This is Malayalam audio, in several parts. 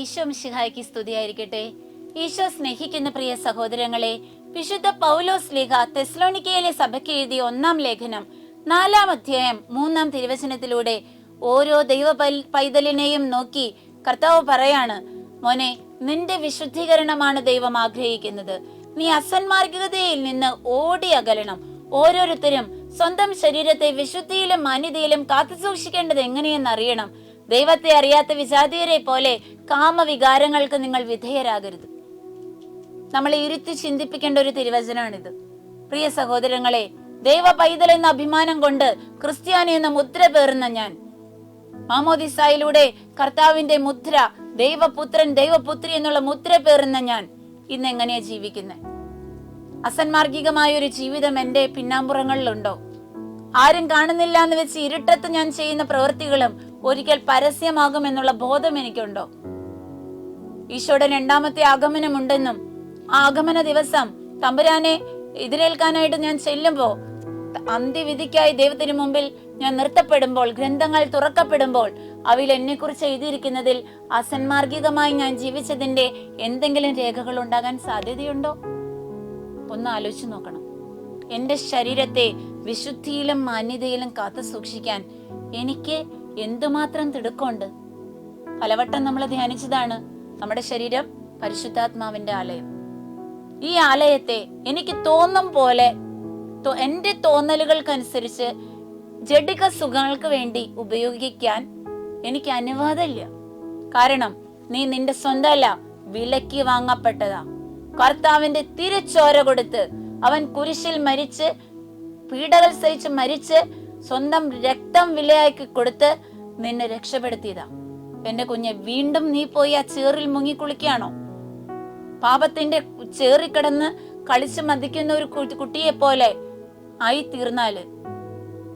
ഈശോ മിശിഹായ്ക്ക് സ്തുതിയായിരിക്കട്ടെ. ഈശോ സ്നേഹിക്കുന്ന പ്രിയ സഹോദരങ്ങളെ വിശുദ്ധ പൗലോസ് ലേഖ തെസ്ലോണിക്കയിലെ സഭയ്ക്ക് എഴുതിയ ഒന്നാം ലേഖനം നാലാം അധ്യായം മൂന്നാം തിരുവചനത്തിലൂടെ ഓരോ ദൈവ പൈതലിനെയും നോക്കി കർത്താവ് പറയാണ് മോനെ നിന്റെ വിശുദ്ധീകരണമാണ് ദൈവം ആഗ്രഹിക്കുന്നത്. നീ അസന്മാർഗികതയിൽ നിന്ന് ഓടി അകലണം. ഓരോരുത്തരും സ്വന്തം ശരീരത്തെ വിശുദ്ധിയിലും മാന്യതയിലും കാത്തു സൂക്ഷിക്കേണ്ടത് എങ്ങനെയെന്ന് അറിയണം. ദൈവത്തെ അറിയാത്ത വിജാതീയരെ പോലെ കാമവികാരങ്ങൾക്ക് നിങ്ങൾ വിധേയരാകരുത്. നമ്മളെ ഇരുത്തി ചിന്തിപ്പിക്കേണ്ട ഒരു തിരുവചനമാണിത് പ്രിയ സഹോദരങ്ങളെ ദൈവ പൈതൽ എന്ന അഭിമാനം കൊണ്ട് ക്രിസ്ത്യാനി എന്ന മുദ്ര പേറുന്ന ഞാൻ. മാമോദിസായിലൂടെ കർത്താവിന്റെ മുദ്ര ദൈവപുത്രൻ ദൈവപുത്രി എന്നുള്ള മുദ്ര പേറുന്ന ഞാൻ ഇന്ന് എങ്ങനെയാ ജീവിക്കുന്നത് അസന്മാർഗികമായ ഒരു ജീവിതം എന്റെ പിന്നാമ്പുറങ്ങളിലുണ്ടോ? ആരും കാണുന്നില്ല എന്ന് വെച്ച് ഇരുട്ടത്ത് ഞാൻ ചെയ്യുന്ന പ്രവൃത്തികളും ഒരിക്കൽ പരസ്യമാകുമെന്നുള്ള ബോധം എനിക്കുണ്ടോ? ഈശോയുടെ രണ്ടാമത്തെ ആഗമനമുണ്ടെന്നും ആ ആഗമന ദിവസം തമ്പുരാനെ എതിരേൽക്കാനായിട്ട് ഞാൻ ചെല്ലുമ്പോ അന്ത്യവിധിക്കായി ദൈവത്തിന് മുമ്പിൽ ഞാൻ നിർത്തപ്പെടുമ്പോൾ ഗ്രന്ഥങ്ങൾ തുറക്കപ്പെടുമ്പോൾ അവയിൽ എന്നെ കുറിച്ച് എഴുതിയിരിക്കുന്നതിൽ അസന്മാർഗികമായി ഞാൻ ജീവിച്ചതിന്റെ എന്തെങ്കിലും രേഖകൾ ഉണ്ടാകാൻ സാധ്യതയുണ്ടോ? ഒന്ന് ആലോചിച്ചു നോക്കണം. എന്റെ ശരീരത്തെ വിശുദ്ധിയിലും മാന്യതയിലും കാത്തു സൂക്ഷിക്കാൻ എനിക്ക് എന്തുമാത്രം തിടുക്കമുണ്ട്? പലവട്ടം നമ്മൾ ധ്യാനിച്ചതാണ് നമ്മുടെ ശരീരം പരിശുദ്ധാത്മാവിന്റെ ആലയം. ഈ ആലയത്തെ എനിക്ക് തോന്നും പോലെ എന്റെ തോന്നലുകൾക്കനുസരിച്ച് ജഡിക സുഖങ്ങൾക്ക് വേണ്ടി ഉപയോഗിക്കാൻ എനിക്ക് അനുവാദമില്ല. കാരണം നീ നിന്റെ സ്വന്തമല്ല വിലക്കി വാങ്ങപ്പെട്ടതാ. കർത്താവിന്റെ തിരിച്ചോര കൊടുത്ത് അവൻ കുരിശിൽ മരിച്ച് പീഡകൾ സഹിച്ച് മരിച്ച് സ്വന്തം രക്തം വിലയാക്കി കൊടുത്ത് നിന്നെ രക്ഷപ്പെടുത്തിയതാ. എന്റെ കുഞ്ഞെ വീണ്ടും നീ പോയി ആ ചേറിൽ മുങ്ങി കുളിക്കുകയാണോ പാപത്തിന്റെ ചേറിക്കിടന്ന് കളിച്ച് മതിക്കുന്ന ഒരു കുട്ടിയെ പോലെ ആയി തീർന്നാൽ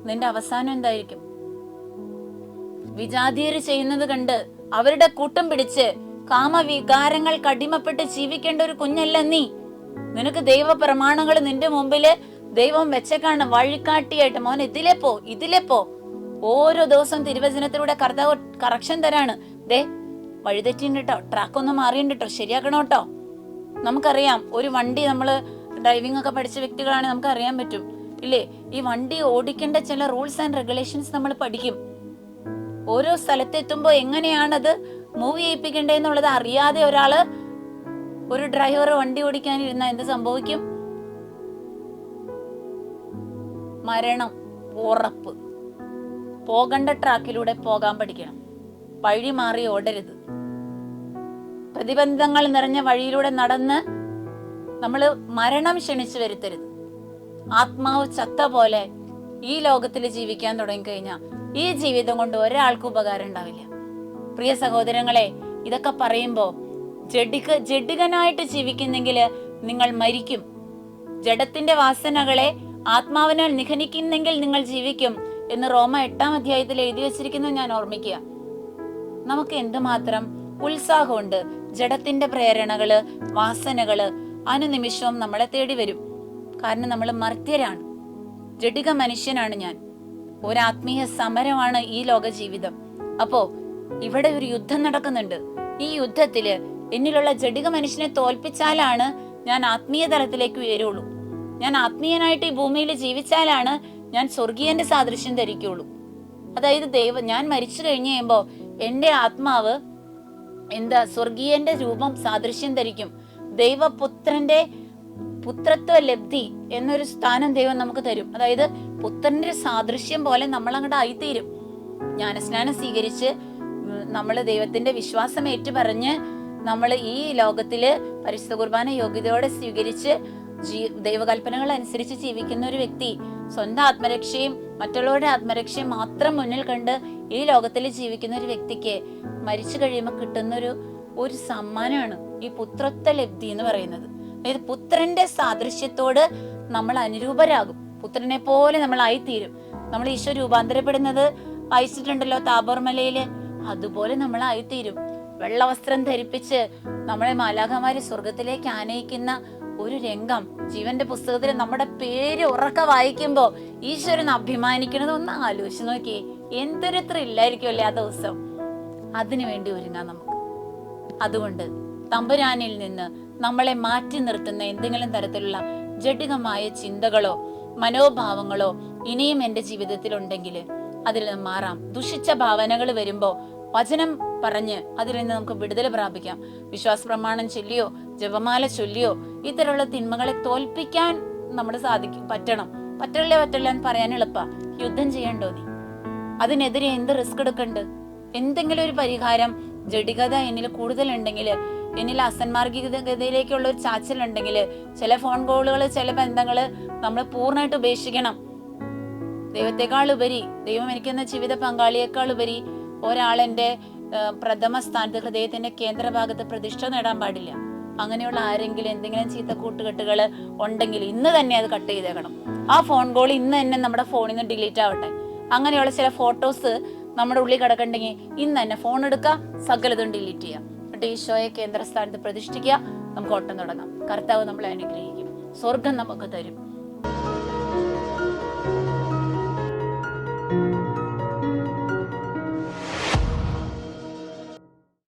നിന്റെ അവസാനം എന്തായിരിക്കും? വിജാതീര് ചെയ്യുന്നത് കണ്ട് അവരുടെ കൂട്ടം പിടിച്ച് കാമവികാരങ്ങൾ കടിമപ്പെട്ട് ജീവിക്കേണ്ട ഒരു കുഞ്ഞല്ല നീ. നിനക്ക് ദൈവ പ്രമാണങ്ങൾ നിന്റെ മുമ്പിൽ ദൈവം വെച്ചേക്കാണ് വഴികാട്ടിയായിട്ട്. മോൻ ഇതിലെ പോ ഇതിലെ പോ. ഓരോ ദിവസവും തിരുവചനത്തിലൂടെ കർത്താവ് കറക്ഷൻ തരാണ്. ദേ വഴിതെറ്റിണ്ടോ ട്രാക്ക് ഒന്ന് മാറിയുണ്ട് കേട്ടോ ശരിയാക്കണം കേട്ടോ നമുക്കറിയാം. ഒരു വണ്ടി നമ്മൾ ഡ്രൈവിംഗ് ഒക്കെ പഠിച്ച വ്യക്തികളാണ് നമുക്ക് അറിയാൻ പറ്റും. ഇല്ലേ? ഈ വണ്ടി ഓടിക്കേണ്ട ചില റൂൾസ് ആൻഡ് റെഗുലേഷൻസ് നമ്മൾ പഠിക്കും. ഓരോ സ്ഥലത്തെത്തുമ്പോൾ എങ്ങനെയാണത് മൂവ് ചെയ്യിപ്പിക്കേണ്ടതെന്നുള്ളത് അറിയാതെ ഒരാൾ ഒരു ഡ്രൈവർ വണ്ടി ഓടിക്കാനിരുന്ന എന്ത് സംഭവിക്കും? മരണം. ഉറപ്പ്. പോകേണ്ട ട്രാക്കിലൂടെ പോകാൻ പഠിക്കണം. വഴി മാറി ഓടരുത്. പ്രതിബന്ധങ്ങൾ നിറഞ്ഞ വഴിയിലൂടെ നടന്ന് നമ്മൾ മരണം ക്ഷണിച്ചു വരുത്തരുത്. ആത്മാവ് ചത്ത പോലെ ഈ ലോകത്തിൽ ജീവിക്കാൻ തുടങ്ങിക്കഴിഞ്ഞാൽ ഈ ജീവിതം കൊണ്ട് ഒരാൾക്കും ഉപകാരം ഉണ്ടാവില്ല. പ്രിയ സഹോദരങ്ങളെ ഇതൊക്കെ പറയുമ്പോൾ ജഡിക ജഡികനായിട്ട് ജീവിക്കുന്നെങ്കിൽ നിങ്ങൾ മരിക്കും. ജഡത്തിന്റെ വാസനകളെ ആത്മാവിനാൽ നിഖനിക്കുന്നെങ്കിൽ നിങ്ങൾ ജീവിക്കും. എന്ന് റോമ എട്ടാം അധ്യായത്തിൽ എഴുതി വെച്ചിരിക്കുന്നത് ഞാൻ ഓർമ്മിക്കുക. നമുക്ക് എന്തുമാത്രം ഉത്സാഹമുണ്ട്. ജഡത്തിന്റെ പ്രേരണകൾ വാസനകൾ അനുനിമിഷവും നമ്മളെ തേടി വരും. കാരണം നമ്മൾ മർത്യരാണ്. ജഡിക മനുഷ്യനാണ് ഞാൻ. ഒരാത്മീയ സമരമാണ് ഈ ലോക ജീവിതം. അപ്പോ ഇവിടെ ഒരു യുദ്ധം നടക്കുന്നുണ്ട്. ഈ യുദ്ധത്തിൽ എന്നിലുള്ള ജഡിക മനുഷ്യനെ തോൽപ്പിച്ചാലാണ് ഞാൻ ആത്മീയ തലത്തിലേക്ക് ഉയരുള്ളൂ. ഞാൻ ആത്മീയനായിട്ട് ഈ ഭൂമിയിൽ ജീവിച്ചാലാണ് ഞാൻ സ്വർഗീയന്റെ സാദൃശ്യം ധരിക്കുള്ളൂ അതായത് ദൈവം ഞാൻ മരിച്ചു കഴിഞ്ഞു കഴിയുമ്പോ എന്റെ ആത്മാവ് എന്താ സ്വർഗീയന്റെ രൂപം സാദൃശ്യം ധരിക്കും. ദൈവപുത്രന്റെ പുത്രത്വ ലബ്ധി എന്നൊരു സ്ഥാനം ദൈവം നമുക്ക് തരും. അതായത് പുത്രന്റെ സാദൃശ്യം പോലെ നമ്മൾ അങ്ങോട്ട് ആയിത്തീരും. ജ്ഞാനസ്നാനം സ്വീകരിച്ച് നമ്മൾ ദൈവത്തിന്റെ വിശ്വാസം ഏറ്റുപറഞ്ഞ് നമ്മൾ ഈ ലോകത്തിൽ പരിശുദ്ധ കുർബാന യോഗ്യതയോടെ സ്വീകരിച്ച് ജീ ദൈവകൽപ്പനകൾ അനുസരിച്ച് ജീവിക്കുന്ന ഒരു വ്യക്തി സ്വന്തം ആത്മരക്ഷയും മറ്റുള്ളവരുടെ ആത്മരക്ഷയും മാത്രം മുന്നിൽ കണ്ട് ഈ ലോകത്തിൽ ജീവിക്കുന്ന ഒരു വ്യക്തിക്ക് മരിച്ചു കഴിയുമ്പോൾ കിട്ടുന്ന ഒരു ഒരു സമ്മാനമാണ് ഈ പുത്രത്വ ലബ്ധി എന്ന് പറയുന്നത്. അതായത് പുത്രന്റെ സാദൃശ്യത്തോട് നമ്മൾ അനുരൂപരാകും. പുത്രനെ പോലെ നമ്മൾ ആയിത്തീരും നമ്മൾ ഈശോ രൂപാന്തരപ്പെടുന്നത് വായിച്ചിട്ടുണ്ടല്ലോ താബോർമലയിൽ? അതുപോലെ നമ്മൾ ആയിത്തീരും വെള്ളവസ്ത്രം ധരിപ്പിച്ച് നമ്മളെ മാലാഖമാര് സ്വർഗത്തിലേക്ക് ആനയിക്കുന്ന ഒരു രംഗം. ജീവന്റെ പുസ്തകത്തിൽ നമ്മുടെ പേര് ഉറക്ക വായിക്കുമ്പോൾ ഈശ്വരൻ അഭിമാനിക്കണത് ഒന്ന് ആലോചിച്ച് നോക്കിയേ. എന്തൊരു ത്രില്ലായിരിക്കുമല്ലേ ആ ദിവസം? അതിനു വേണ്ടി ഒരുങ്ങാം നമുക്ക്. അതുകൊണ്ട് തമ്പുരാനിൽ നിന്ന് നമ്മളെ മാറ്റി നിർത്തുന്ന എന്തെങ്കിലും തരത്തിലുള്ള ജഡികമായ ചിന്തകളോ മനോഭാവങ്ങളോ ഇനിയും എന്റെ ജീവിതത്തിൽ ഉണ്ടെങ്കിൽ അതിൽ നിന്ന് മാറാം. ദുഷിച്ച ഭാവനകൾ വരുമ്പോ വചനം പറഞ്ഞ് അതിൽ നിന്ന് നമുക്ക് വിടുതൽ പ്രാപിക്കാം. വിശ്വാസ പ്രമാണം ചൊല്ലിയോ ജപമാല ചൊല്ലിയോ ഇത്തരമുള്ള തിന്മകളെ തോൽപ്പിക്കാൻ നമ്മൾ സാധിക്കും പറ്റണം. പറ്റല്ലേ പറ്റില്ല എന്ന് പറയാൻ എളുപ്പ. യുദ്ധം ചെയ്യണ്ടോ നീ? അതിനെതിരെ എന്ത് റിസ്ക് എടുക്കണ്ട്? എന്തെങ്കിലും ഒരു പരിഹാരം ജഡികത എന്നിൽ കൂടുതലുണ്ടെങ്കിൽ എന്നിൽ അസന്മാർഗികതയിലേക്കുള്ള ഒരു ചാച്ചലുണ്ടെങ്കിൽ ചില ഫോൺ കോളുകൾ ചില ബന്ധങ്ങൾ നമ്മൾ പൂർണമായിട്ട് ഉപേക്ഷിക്കണം. ദൈവത്തെക്കാൾ ഉപരി ദൈവം എനിക്കെന്ന ജീവിത പങ്കാളിയേക്കാൾ ഉപരി ഒരാളെന്റെ ആ, പ്രഥമ സ്ഥാനത്ത് ഹൃദയത്തിന്റെ കേന്ദ്രഭാഗത്ത് പ്രതിഷ്ഠ നേടാൻ പാടില്ല. അങ്ങനെയുള്ള ആരെങ്കിലും എന്തെങ്കിലും ചീത്ത കൂട്ടുകെട്ടുകൾ ഉണ്ടെങ്കിൽ ഇന്ന് തന്നെ അത് കട്ട് ചെയ്തേക്കണം. ആ ഫോൺ കോൾ ഇന്ന് തന്നെ നമ്മുടെ ഫോണിൽ നിന്ന് ഡിലീറ്റ് ആവട്ടെ. അങ്ങനെയുള്ള ചില ഫോട്ടോസ് നമ്മുടെ ഉള്ളിൽ കിടക്കണ്ടെങ്കിൽ ഇന്ന് തന്നെ ഫോൺ എടുക്കുക സകലതും ഡിലീറ്റ് ചെയ്യാം എന്നിട്ട് ഈശോയെ കേന്ദ്രസ്ഥാനത്ത് പ്രതിഷ്ഠിക്കുക നമുക്ക് ഓട്ടം തുടങ്ങാം. കർത്താവ് നമ്മളെ അനുഗ്രഹിക്കും. സ്വർഗം നമുക്ക് തരും.